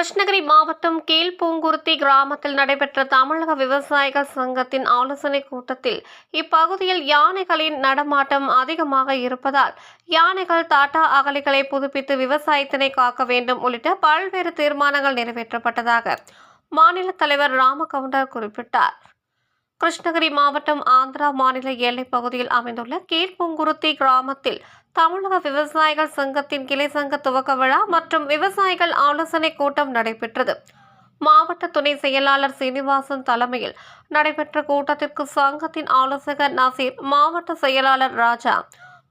கிருஷ்ணகிரி மாவட்டம் கீழ்பூங்குருத்தி கிராமத்தில் நடைபெற்ற தமிழக விவசாயிகள் சங்கத்தின் ஆலோசனைக் கூட்டத்தில் இப்பகுதியில் யானைகளின் நடமாட்டம் அதிகமாக இருப்பதால் யானைகள் டாடா அகலிகளை புதுப்பித்து விவசாயத்தினை காக்க வேண்டும் உள்ளிட்ட பல்வேறு தீர்மானங்கள் நிறைவேற்றப்பட்டதாக மாநில தலைவர் ராமகவுண்டர் குறிப்பிட்டார். கிருஷ்ணகிரி மாவட்டம் ஆந்திரா மாநில எல்லைப் பகுதியில் அமைந்துள்ள கீழ்பூங்குருத்தி கிராமத்தில் தமிழக விவசாயிகள் சங்கத்தின் கிளை சங்க துவக்க விழா மற்றும் விவசாயிகள் ஆலோசனைக் கூட்டம் நடைபெற்றது. மாவட்ட துணை செயலாளர் சீனிவாசன் தலைமையில் நடைபெற்ற கூட்டத்திற்கு சங்கத்தின் ஆலோசகர் நசீர் மாவட்ட செயலாளர் ராஜா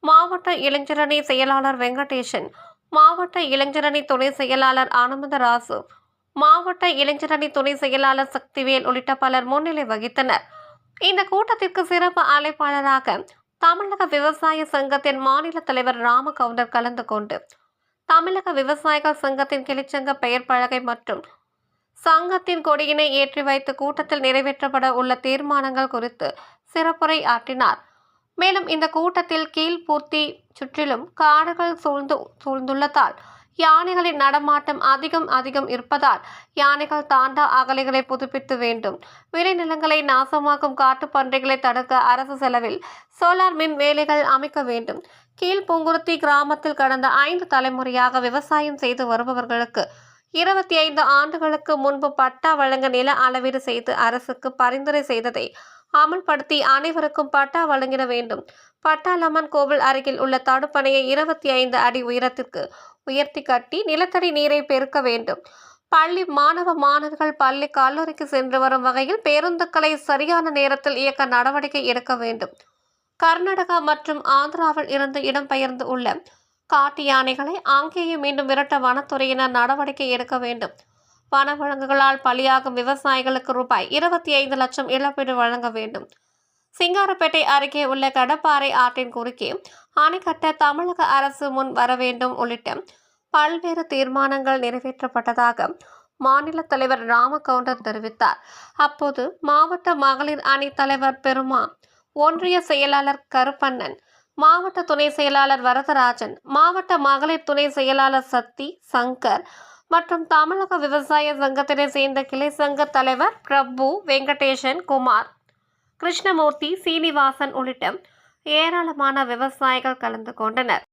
மாவட்ட இளைஞரணி செயலாளர் வெங்கடேசன் மாவட்ட இளைஞரணி துணை செயலாளர் ஆனந்தராசு மாவட்ட இளைஞரணி துணை செயலாளர் சக்திவேல் உள்ளிட்ட பலர் முன்னிலை வகித்தனர். இந்த கூட்டத்திற்கு சிறப்பு அழைப்பாளராக தமிழக விவசாய சங்கத்தின் மாநில தலைவர் ராமகவுண்டர் கலந்து கொண்டு தமிழக விவசாயிகள் சங்கத்தின் கிளிச்சங்க பெயர் பலகை மற்றும் சங்கத்தின் கொடியினை ஏற்றி வைத்து கூட்டத்தில் நிறைவேற்றப்பட உள்ள தீர்மானங்கள் குறித்து சிறப்புரை ஆற்றினார். மேலும் இந்த கூட்டத்தில் கீழ்பூர்த்தி சுற்றிலும் காடுகள் சூழ்ந்து சூழ்ந்துள்ளதால் யானைகளின் நடமாட்டம் அதிகம் அதிகம் இருப்பதால் யானைகள் தாண்டா அகலைகளை புதுப்பித்து வேண்டும். விளைநிலங்களை நாசமாக்கும் காட்டுப்பன்றிகளை தடுக்க அரசு செலவில் சோலார் மின் வேலைகள் அமைக்க வேண்டும். கீழ்பூங்குருத்தி கிராமத்தில் கடந்த ஐந்து தலைமுறையாக விவசாயம் செய்து வருபவர்களுக்கு இருபத்தி ஐந்து ஆண்டுகளுக்கு முன்பு பட்டா வழங்க நில அளவீடு செய்து அரசுக்கு பரிந்துரை செய்ததை அமல்படுத்தி அனைவருக்கும் பட்டா வழங்கிட வேண்டும். பட்டாளம்மன் கோவில் அருகில் உள்ள தடுப்பணையை இருபத்தி ஐந்து அடி உயரத்திற்கு உயர்த்தி கட்டி நிலத்தடி நீரை பெருக்க வேண்டும். பள்ளி மாணவ மாணவர்கள் பள்ளி கல்லூரிக்கு சென்று வரும் வகையில் பேருந்துகளை சரியான நேரத்தில் இயக்க நடவடிக்கை எடுக்க வேண்டும். கர்நாடகா மற்றும் ஆந்திராவில் இருந்து இடம்பெயர்ந்து உள்ள காட்டு யானைகளை அங்கேயே மீண்டும் விரட்ட வனத்துறையினர் நடவடிக்கை எடுக்க வேண்டும். வனவிலங்குகளால் பலியாகும் விவசாயிகளுக்கு ரூபாய் இருபத்தி ஐந்து லட்சம் இழப்பீடு வழங்க வேண்டும். சிங்காரப்பேட்டை அருகே உள்ள கடப்பாறை ஆற்றின் குறுக்கே அணை கட்ட தமிழக அரசு முன் வர வேண்டும் உள்ளிட்ட பல்வேறு தீர்மானங்கள் நிறைவேற்றப்பட்டதாக மாநில தலைவர் ராமகவுண்டர் தெரிவித்தார். அப்போது மாவட்ட மகளிர் அணி தலைவர் பெருமா ஒன்றிய செயலாளர் கருப்பண்ணன் மாவட்ட துணை செயலாளர் வரதராஜன் மாவட்ட மகளிர் துணை செயலாளர் சக்தி சங்கர் மற்றும் தமிழக விவசாய சங்கத்தினை சேர்ந்த கிளை சங்க தலைவர் பிரபு வெங்கடேசன் குமார் கிருஷ்ணமூர்த்தி சீனிவாசன் உள்ளிட்ட ஏராளமான விவசாயிகள் கலந்து கொண்டனர்.